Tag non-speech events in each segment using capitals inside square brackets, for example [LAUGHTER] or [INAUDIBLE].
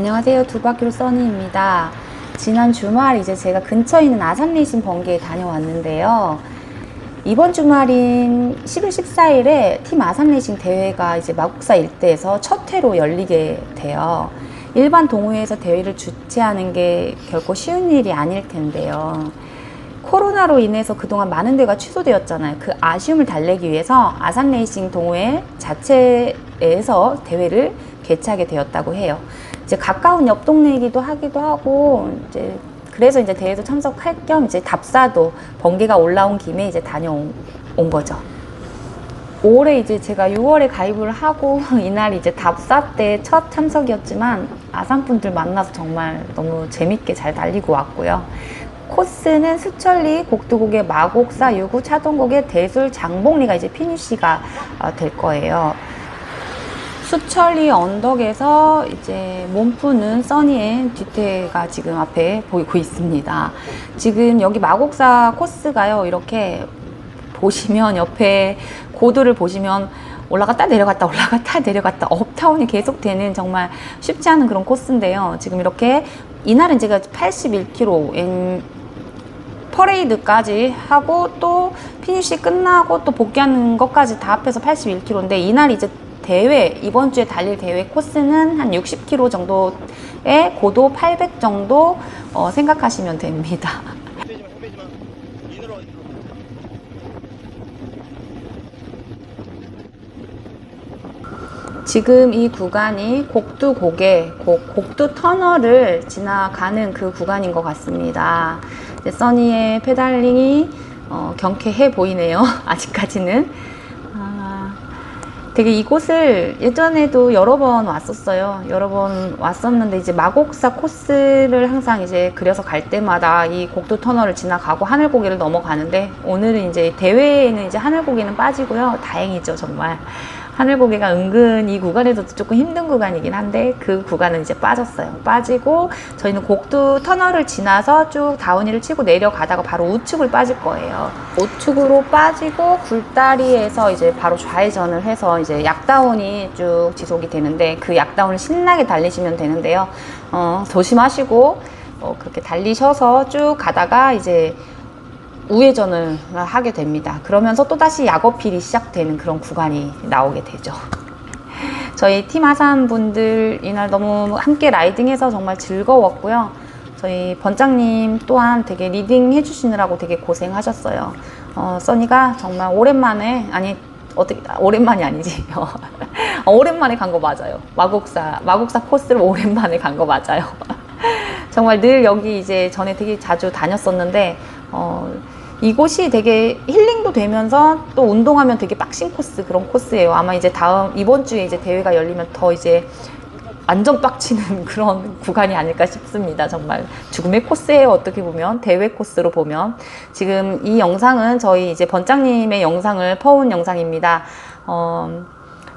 안녕하세요. 두바퀴로 써니입니다. 지난 주말 이제 제가 근처에 있는 아산레이싱 번개에 다녀왔는데요. 이번 주말인 11, 14일에 팀 아산레이싱 대회가 이제 마국사 일대에서 첫 회로 열리게 돼요. 일반 동호회에서 대회를 주최하는 게 결코 쉬운 일이 아닐 텐데요. 코로나로 인해서 그동안 많은 대회가 취소되었잖아요. 그 아쉬움을 달래기 위해서 아산레이싱 동호회 자체에서 대회를 개최하게 되었다고 해요. 이제 가까운 옆 동네이기도 하기도 하고 이제 그래서 이제 대회도 참석할 겸 이제 답사도 번개가 올라온 김에 이제 다녀온 온 거죠. 올해 이제 제가 6월에 가입을 하고 [LAUGHS] 이날 이제 답사 때 첫 참석이었지만 아산 분들 만나서 정말 너무 재밌게 잘 달리고 왔고요. 코스는 수천리 곡두곡의 마곡사 유구 차동곡의 대술 장봉리가 이제 피니쉬가 어, 될 거예요. 수천리 언덕에서 이제 몸 푸는 써니의 뒤태가 지금 앞에 보이고 있습니다. 지금 여기 마곡사 코스가요, 이렇게 보시면 옆에 고도를 보시면 올라갔다 내려갔다 올라갔다 내려갔다 업타운이 계속되는 정말 쉽지 않은 그런 코스인데요. 지금 이렇게 이날은 제가 81km 퍼레이드까지 하고 또 피니쉬 끝나고 또 복귀하는 것까지 다 합해서 81km인데 이날 이제 대회 이번 주에 달릴 대회 코스는 한 60km 정도의 고도 800 정도 어, 생각하시면 됩니다. [LAUGHS] 지금 이 구간이 곡두 고개, 곡, 곡두 터널을 지나가는 그 구간인 것 같습니다. 써니의 페달링이 어, 경쾌해 보이네요. [LAUGHS] 아직까지는. 아, 되게 이곳을 예전에도 여러 번 왔었어요. 여러 번 왔었는데 이제 마곡사 코스를 항상 이제 그려서 갈 때마다 이 곡두 터널을 지나가고 하늘고개를 넘어가는데 오늘은 이제 대회에는 이제 하늘고개는 빠지고요. 다행이죠, 정말. 하늘고개가 은근 이 구간에서도 조금 힘든 구간이긴 한데 그 구간은 이제 빠졌어요. 빠지고 저희는 곡두 터널을 지나서 쭉 다운힐을 치고 내려가다가 바로 우측을 빠질 거예요. 우측으로 빠지고 굴다리에서 이제 바로 좌회전을 해서 이제 약다운이 쭉 지속이 되는데 그 약다운을 신나게 달리시면 되는데요. 어, 조심하시고 어, 그렇게 달리셔서 쭉 가다가 이제 우회전을 하게 됩니다. 그러면서 또다시 약어필이 시작되는 그런 구간이 나오게 되죠. 저희 팀 아산 분들 이날 너무 함께 라이딩해서 정말 즐거웠고요. 저희 번장님 또한 되게 리딩 해주시느라고 되게 고생하셨어요. 어, 써니가 정말 오랜만에, 아니, 어떻게, 아, 오랜만이 아니지. [LAUGHS] 어, 오랜만에 간 거 맞아요. 마곡사, 마곡사 코스를 오랜만에 간 거 맞아요. [LAUGHS] 정말 늘 여기 이제 전에 되게 자주 다녔었는데, 어, 이곳이 되게 힐링도 되면서 또 운동하면 되게 빡신 코스 그런 코스예요. 아마 이제 다음 이번 주에 이제 대회가 열리면 더 이제 완전 빡치는 [LAUGHS] 그런 구간이 아닐까 싶습니다. 정말 죽음의 코스예요. 어떻게 보면 대회 코스로 보면 지금 이 영상은 저희 이제 번장님의 영상을 퍼온 영상입니다. 어,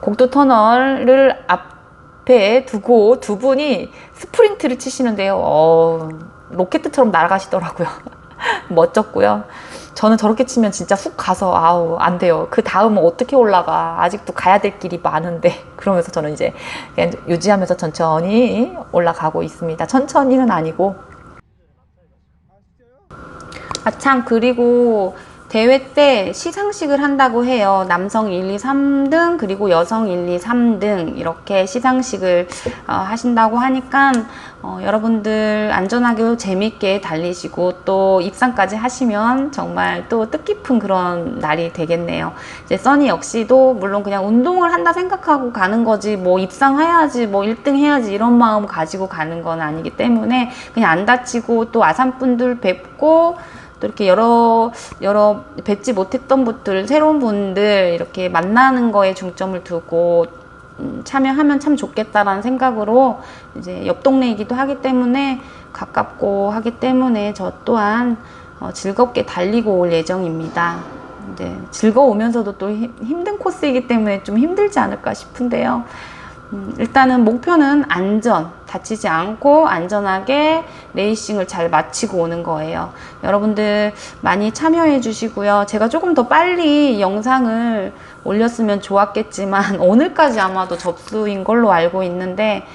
곡도 터널을 앞에 두고 두 분이 스프린트를 치시는데요. 어, 로켓처럼 날아가시더라고요. [LAUGHS] 멋졌고요. 저는 저렇게 치면 진짜 훅 가서 아우 안 돼요. 그 다음은 어떻게 올라가? 아직도 가야 될 길이 많은데 [LAUGHS] 그러면서 저는 이제 유지하면서 천천히 올라가고 있습니다. 천천히는 아니고 아 참 그리고 대회 때 시상식을 한다고 해요. 남성 1, 2, 3등 그리고 여성 1, 2, 3등 이렇게 시상식을 어, 하신다고 하니까 어, 여러분들 안전하게 재밌게 달리시고 또 입상까지 하시면 정말 또 뜻깊은 그런 날이 되겠네요. 이제 써니 역시도 물론 그냥 운동을 한다 생각하고 가는 거지 뭐 입상해야지 뭐 1등 해야지 이런 마음 가지고 가는 건 아니기 때문에 그냥 안 다치고 또 아산분들 뵙고 또 이렇게 여러 여러 뵙지 못했던 분들 새로운 분들 이렇게 만나는 거에 중점을 두고 음, 참여하면 참 좋겠다라는 생각으로 이제 옆 동네이기도 하기 때문에 가깝고 하기 때문에 저 또한 어, 즐겁게 달리고 올 예정입니다. 이제 즐거우면서도 또 힘- 힘든 코스이기 때문에 좀 힘들지 않을까 싶은데요. 음, 일단은 목표는 안전, 다치지 않고 안전하게 레이싱을 잘 마치고 오는 거예요. 여러분들 많이 참여해 주시고요. 제가 조금 더 빨리 영상을 올렸으면 좋았겠지만 [LAUGHS] 오늘까지 아마도 접수인 걸로 알고 있는데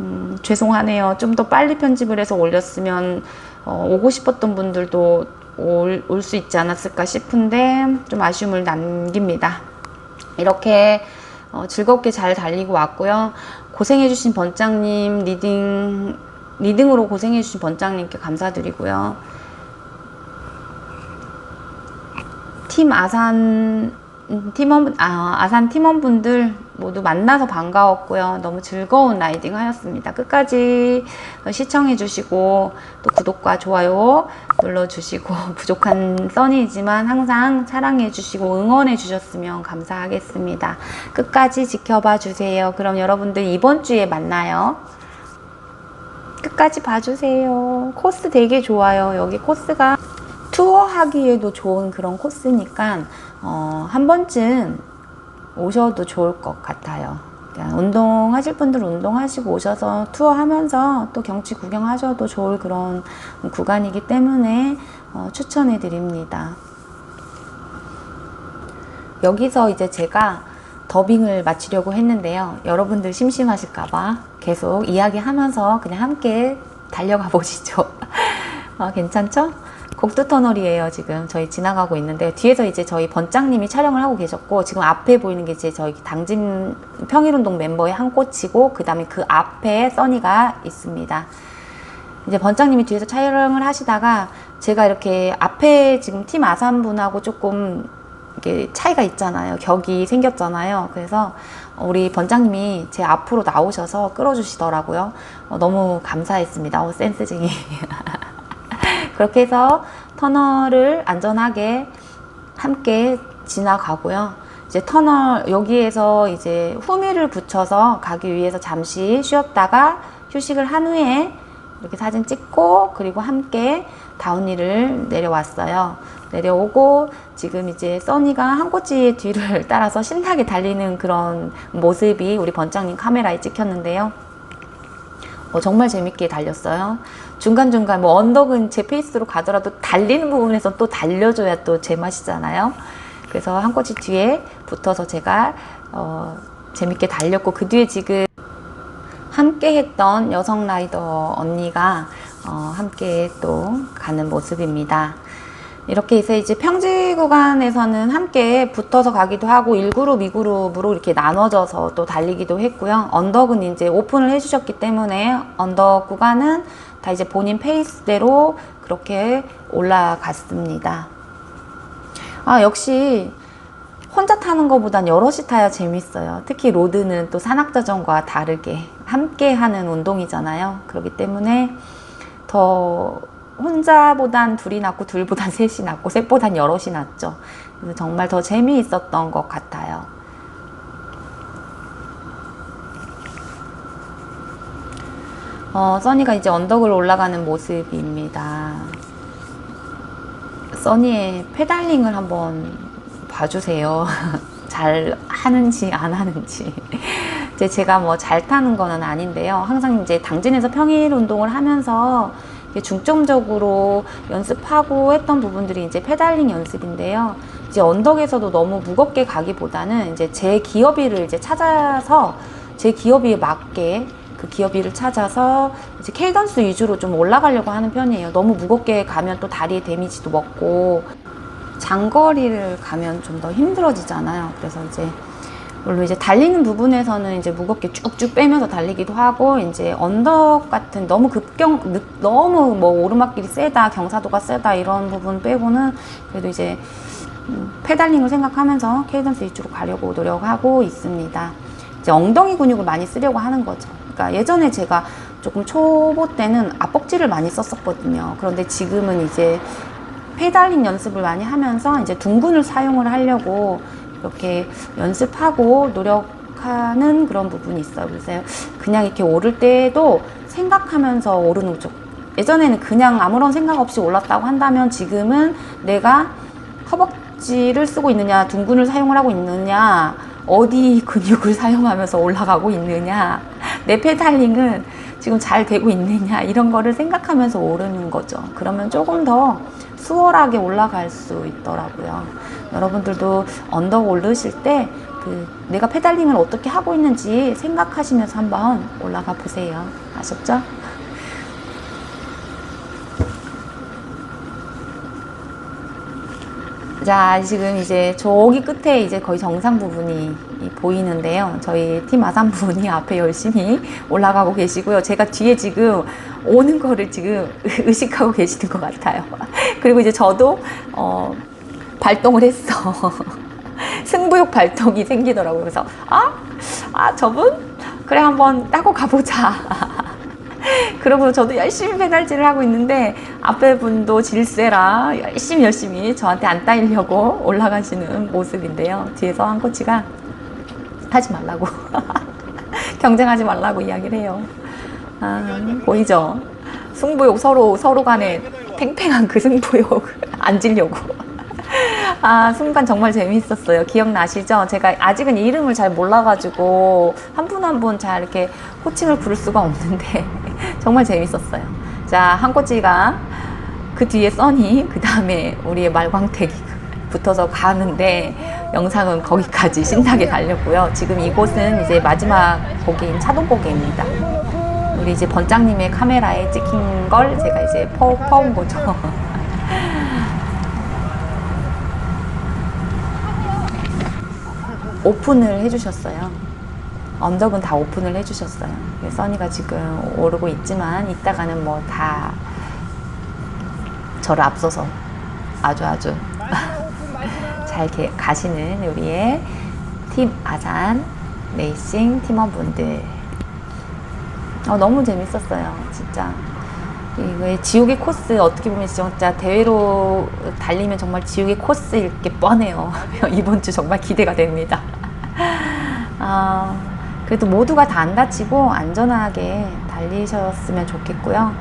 음, 죄송하네요. 좀 더 빨리 편집을 해서 올렸으면 어, 오고 싶었던 분들도 올수 있지 않았을까 싶은데 좀 아쉬움을 남깁니다. 이렇게 어, 즐겁게 잘 달리고 왔고요. 고생해주신 번장님 리딩 리딩으로 고생해주신 번장님께 감사드리고요. 팀 아산 음, 팀원 아, 아산 팀원분들 모두 만나서 반가웠고요. 너무 즐거운 라이딩 하였습니다. 끝까지 시청해 주시고 또 구독과 좋아요 눌러 주시고 [LAUGHS] 부족한 써니이지만 항상 사랑해 주시고 응원해 주셨으면 감사하겠습니다. 끝까지 지켜봐 주세요. 그럼 여러분들 이번 주에 만나요. 끝까지 봐주세요. 코스 되게 좋아요. 여기 코스가 투어 하기에도 좋은 그런 코스니까 어, 한 번쯤 오셔도 좋을 것 같아요. 그러니까 운동하실 분들 운동하시고 오셔서 투어하면서 또 경치 구경하셔도 좋을 그런 구간이기 때문에 어, 추천해 드립니다. 여기서 이제 제가 더빙을 마치려고 했는데요. 여러분들 심심하실까봐 계속 이야기하면서 그냥 함께 달려가 [LAUGHS] 보시죠. 어, 괜찮죠? 곡도 터널이에요. 지금 저희 지나가고 있는데 뒤에서 이제 저희 번장님이 촬영을 하고 계셨고 지금 앞에 보이는 게 이제 저희 당진 평일운동 멤버의 한 꽃이고 그 다음에 그 앞에 써니가 있습니다. 이제 번장님이 뒤에서 촬영을 하시다가 제가 이렇게 앞에 지금 팀 아산분하고 조금 이게 차이가 있잖아요. 격이 생겼잖아요. 그래서 우리 번장님이 제 앞으로 나오셔서 끌어주시더라고요. 어, 너무 감사했습니다. 어, 센스쟁이. [LAUGHS] 그렇게 해서 터널을 안전하게 함께 지나가고요. 이제 터널 여기에서 이제 후미를 붙여서 가기 위해서 잠시 쉬었다가 휴식을 한 후에 이렇게 사진 찍고 그리고 함께 다운힐을 내려왔어요. 내려오고 지금 이제 써니가 한 꼬치의 뒤를 [LAUGHS] 따라서 신나게 달리는 그런 모습이 우리 번장님 카메라에 찍혔는데요. 어, 정말 재밌게 달렸어요. 중간중간 뭐 언덕은 제 페이스로 가더라도 달리는 부분에서 또 달려줘야 또 제맛이잖아요. 그래서 한 꼬치 뒤에 붙어서 제가 어, 재밌게 달렸고 그 뒤에 지금 함께 했던 여성 라이더 언니가 어, 함께 또 가는 모습입니다. 이렇게 해서 이제 평지 구간에서는 함께 붙어서 가기도 하고 1그룹, 2그룹으로 이렇게 나눠져서 또 달리기도 했고요. 언덕은 이제 오픈을 해주셨기 때문에 언덕 구간은 다 이제 본인 페이스대로 그렇게 올라갔습니다. 아, 역시 혼자 타는 것보단 여럿이 타야 재밌어요. 특히 로드는 또 산악자전과 다르게 함께 하는 운동이잖아요. 그렇기 때문에 더 혼자보단 둘이 낫고 둘보단 [LAUGHS] 셋이 낫고 셋보단 여럿이 낫죠. 그래서 정말 더 재미있었던 것 같아요. 어, 써니가 이제 언덕을 올라가는 모습입니다. 써니의 페달링을 한번 봐주세요. [LAUGHS] 잘 하는지 안 하는지. 이제 제가 뭐 잘 타는 거는 아닌데요. 항상 이제 당진에서 평일 운동을 하면서 중점적으로 연습하고 했던 부분들이 이제 페달링 연습인데요. 이제 언덕에서도 너무 무겁게 가기보다는 이제 제 기어비를 이제 찾아서 제 기어비에 맞게 그 기어비를 찾아서 이제 케이던스 위주로 좀 올라가려고 하는 편이에요. 너무 무겁게 가면 또 다리에 데미지도 먹고 장거리를 가면 좀 더 힘들어지잖아요. 그래서 이제 물론 이제 달리는 부분에서는 이제 무겁게 쭉쭉 빼면서 달리기도 하고 이제 언덕 같은 너무 급경 느- 너무 뭐 오르막길이 세다 경사도가 세다 이런 부분 빼고는 그래도 이제 음, 페달링을 생각하면서 케이던스 위주로 가려고 노력하고 있습니다. 이제 엉덩이 근육을 많이 쓰려고 하는 거죠. 그러니까 예전에 제가 조금 초보 때는 앞벅지를 많이 썼었거든요. 그런데 지금은 이제 페달링 연습을 많이 하면서 이제 둥근을 사용을 하려고 이렇게 연습하고 노력하는 그런 부분이 있어요. 그래서 그냥 이렇게 오를 때도 생각하면서 오르는 거죠. 예전에는 그냥 아무런 생각 없이 올랐다고 한다면 지금은 내가 허벅지를 쓰고 있느냐, 둥근을 사용을 하고 있느냐, 어디 [LAUGHS] 근육을 사용하면서 올라가고 있느냐, 내 페달링은 지금 잘 되고 있느냐, 이런 거를 생각하면서 오르는 거죠. 그러면 조금 더 수월하게 올라갈 수 있더라고요. 여러분들도 언덕 오르실 때 그 내가 페달링을 어떻게 하고 있는지 생각하시면서 한번 올라가 보세요. 아셨죠? 자, 지금 이제 저기 끝에 이제 거의 정상 부분이 이 보이는데요. 저희 팀 아산 분이 [LAUGHS] 앞에 열심히 올라가고 계시고요. 제가 뒤에 지금 오는 거를 지금 [LAUGHS] 의식하고 계시는 것 같아요. [LAUGHS] 그리고 이제 저도 어, 발동을 했어. 승부욕 발동이 생기더라고요. 그래서 아, 아 저분 그래 한번 따고 가보자. [LAUGHS] 그러고 저도 열심히 페달질을 하고 있는데 앞에 분도 질세라 열심히 열심히 저한테 안 따이려고 올라가시는 모습인데요. 뒤에서 한 코치가 하지 말라고 [LAUGHS] 경쟁하지 말라고 이야기를 해요. 아, 보이죠? 승부욕 서로 서로 간에 팽팽한 그 승부욕 [LAUGHS] 안 지려고. 아, 순간 정말 재미있었어요. 기억나시죠? 제가 아직은 이름을 잘 몰라가지고 한 분 한 분 잘 이렇게 호칭을 부를 수가 없는데 정말 재밌었어요. 자, 한 코치가 그 뒤에 써니, 그 다음에 우리의 말광택이 붙어서 가는데 영상은 거기까지 신나게 달렸고요. 지금 이곳은 이제 마지막 고개인 차동 고개입니다. 우리 이제 번장님의 카메라에 찍힌 걸 제가 이제 퍼, 퍼온 거죠. [LAUGHS] 오픈을 해주셨어요. 언덕은 다 오픈을 해주셨어요. 써니가 지금 오르고 있지만 이따가는 뭐 다 저를 앞서서 아주 아주 [LAUGHS] 잘 가시는 우리의 팀 아산 레이싱 팀원분들. 어, 너무 재밌었어요, 진짜. 이거 지옥의 코스 어떻게 보면 진짜 대회로 달리면 정말 지옥의 코스일 게 뻔해요. [LAUGHS] 이번 주 정말 기대가 됩니다. [LAUGHS] 아, 그래도 모두가 다 안 다치고 안전하게 달리셨으면 좋겠고요.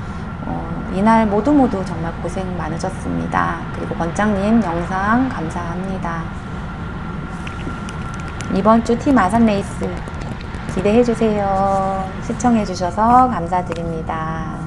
어, 이날 모두 모두 정말 고생 많으셨습니다. 그리고 원장님 영상 감사합니다. 이번 주 팀 아산 레이스 기대해 주세요. 시청해 주셔서 감사드립니다.